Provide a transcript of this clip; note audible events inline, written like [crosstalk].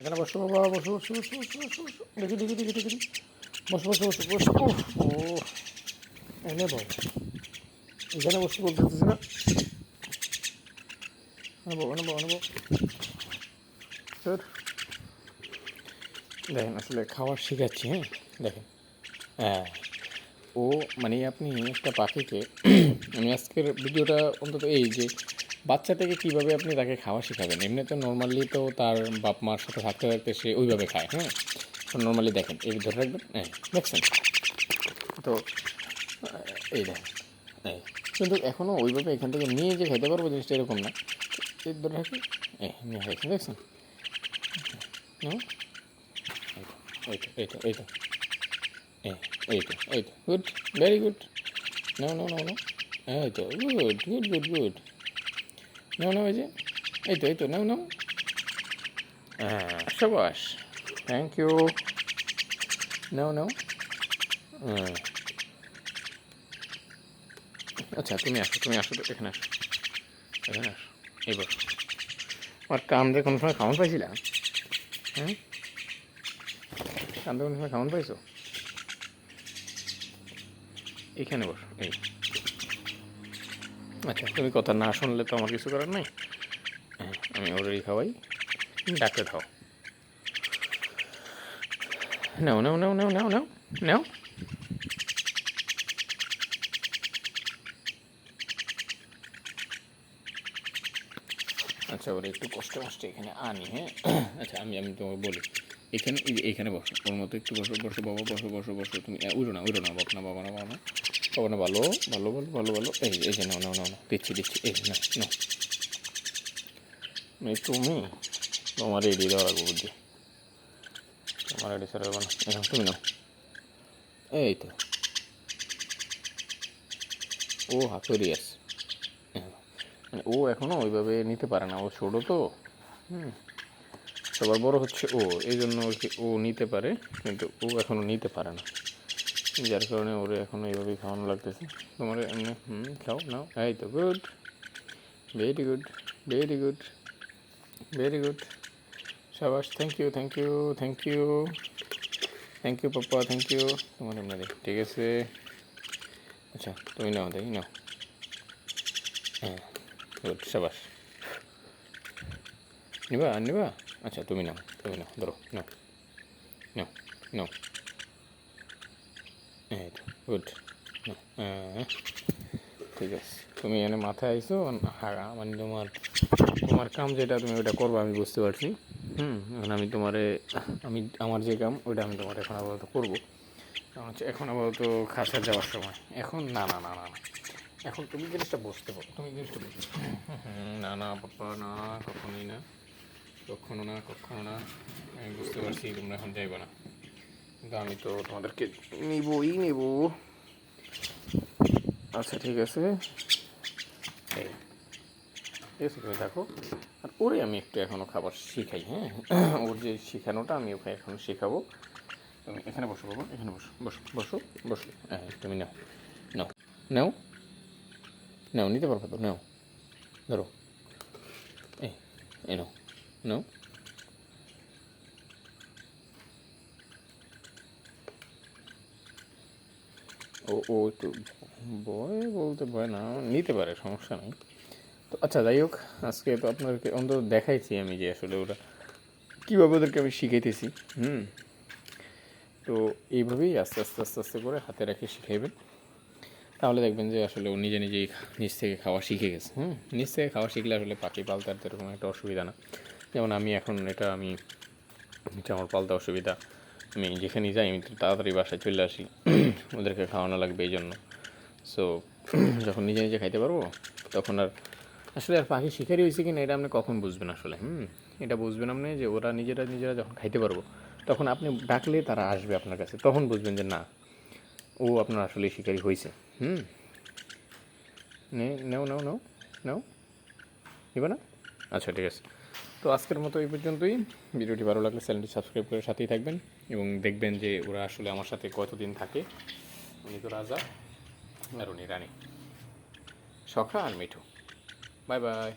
এখানে বসো বাবা, বসো বসো বসো বসো বসো বসো। দেখি দেখি দেখি দেখি। বসো বসো বসো বসো ও এনে বল এখানে বসতে বলতেছিস না? আনব আনব আনব স্যার দেখেন, আসলে খাবার শেখাচ্ছি হ্যাঁ? দেখেন। হ্যাঁ। ও মানে আপনি একটা পাখিকে, [clears throat] আমি আজকের ভিডিওটা অন্তত এই যে বাচ্চাটাকে কীভাবে আপনি তাকে খাওয়া শেখাবেন? এমনি তো নর্মালি তো তার বাপ মার সাথে থাকতে থাকতে সে ওইভাবে খায় হ্যাঁ? তো নর্মালি দেখেন, এই ধরে রাখবেন হ্যাঁ দেখছেন? তো এই দেখেন, এই। কিন্তু এখনও ওইভাবে এখান থেকে নিয়ে যে খেতে পারব জিনিসটা এরকম না। এই ধরে রাখি এই নিয়ে খাইছেন, দেখছেন? এই তো এই তো এই তো এই তো এই তো good very good no no no no এই তো good good good good now now এই যে। এই তো এই তো নাও নাও। হ্যাঁ। সবাস। থ্যাংক ইউ নাও নাও। হুম। আচ্ছা তুমি আসো তুমি আসো তো এখানে আসো। এখানে আসো। এবার আমার কামড়ে কোনো সময় খাওয়ান পাইছিলাম হ্যাঁ কামড়ে কোনো সময় খাওয়ান পাইছো? এখানে বসো এই। আচ্ছা তুমি কথা না শুনলে তো আমার কিছু করার নাই। হ্যাঁ আমি ওরেই খাওয়াই। ডাক্তার খাও। নাও নাও নাও নাও নাও নাও নাও। আচ্ছা ওরা একটু কষ্ট কষ্ট এখানে। আনি হ্যাঁ। আচ্ছা আমি আমি তোমাকে বলি। এখানে এইখানে বসো। ওর মতো একটু বসো বসো, বাবা, বসো বসো বসো। তুমি উড়ো না উড়ো না বাবা না বাবা না বাবা না। বাবা না ভালো ভালো ভালো ভালো ভালো এই এই যে নাও নাও নাও দিচ্ছি দিচ্ছি এই না না তুমি তোমার রেডি দেওয়া লাগবে বুদ্ধি তোমার রেডি স্যার না এখন তুমি নাও এই তো ও হাতুরিয়াস মানে ও এখনও ওইভাবে নিতে পারে না ও ছোটো তো হুম সবার বড় হচ্ছে ও এই জন্য ও নিতে পারে কিন্তু ও এখনও নিতে পারে না যার কারণে ওরে এখনও এইভাবেই খাওয়ানো লাগতেছে। তোমার এমনি, হুম, খাও, নাও। এই তো good very good very good very good সাবাস thank you thank you thank you thank you পাপ্পা থ্যাংক ইউ তোমার দেখ, ঠিক আছে? আচ্ছা তুমি নাও, দেখি, নাও। হ্যাঁ গুড সাবাস। নিবা আর নিবা? আচ্ছা তুমি নাও তুমি নাও, ধরো, নাও নাও নাও। এই গুড ঠিক আছে। তুমি এনে মাথায় আইসো হ্যাঁ মানে তোমার তোমার কাম যেটা তুমি ওটা করব, আমি বুঝতে পারছি। হুম, এখন আমি তোমারে, আমি, আমার যে কাম, ওইটা আমি তোমার এখন আপাতত করব। হচ্ছে এখন আপাতত খাসা যাওয়ার সময়। এখন না না না না না। এখন তুমি জিনিসটা বুঝতে পারো, তুমি জিনিসটা বুঝতে না না, পাপ্পা, না, কখনোই না। কখনো না কখনো না। আমি বুঝতে পারছি তোমরা এখন যাইবে না। কিন্তু আমি তো তোমাদেরকে নিবই নেব। আচ্ছা ঠিক আছে। এই ঠিক আছে তুমি দেখো আর ওরে আমি একটু এখনও খাবার শিখাই হ্যাঁ? ওর যে শেখানোটা আমি ওকে এখন শেখাবো। তুমি এখানে বসো বাবা এখানে বসো বসো বসো বসো। হ্যাঁ তুমি নাও নাও নাও। নাও নিতে পারব তো? নাও ধরো। এই এই নাও নাও। ও ও একটু ভয় বলতে ভয় না, নিতে পারে, সমস্যা নেই। তো আচ্ছা যাই হোক, আজকে তো আপনাদেরকে অন্তত দেখাইছি আমি যে আসলে ওরা কীভাবে ওদেরকে আমি শিখাইতেছি, হুম? তো এইভাবেই আস্তে আস্তে আস্তে আস্তে করে হাতে রেখে শিখাইবেন। তাহলে দেখবেন যে আসলে ও নিজে নিজেই নিজ থেকে খাওয়া শিখে গেছে, হুম? নিজ থেকে খাওয়া শিখলে আসলে পাখি পালতে আর এরকম একটা অসুবিধা না। যেমন আমি এখন এটা আমি আমার পালতে অসুবিধা। আমি যেখানেই যাই, আমি তাড়াতাড়ি বাসায় চলে আসি। ওদেরকে খাওয়ানো লাগবে এই জন্য। সো যখন নিজে নিজে খাইতে পারব, তখন আর আসলে আর পাখি শিকারি হয়েছে কি না এটা আপনি কখন বুঝবেন আসলে? হুম, এটা বুঝবেন আপনি যে ওরা নিজেরা নিজেরা যখন খাইতে পারব, তখন আপনি ডাকলে তারা আসবে আপনার কাছে। তখন বুঝবেন যে না, ও আপনার আসলে শিকারি হয়েছে। হুম। নে, নেও নেও নেও, নাও। নিবে না? আচ্ছা ঠিক আছে। তো আজকের মতো এই পর্যন্তই। ভিডিওটি ভালো লাগলে চ্যানেলটি সাবস্ক্রাইব করে সাথেই থাকবেন এবং দেখবেন যে ওরা আসলে আমার সাথে কতদিন থাকে। উনি তো রাজা আর উনি রানী। সখা আর মিঠু। Bye bye.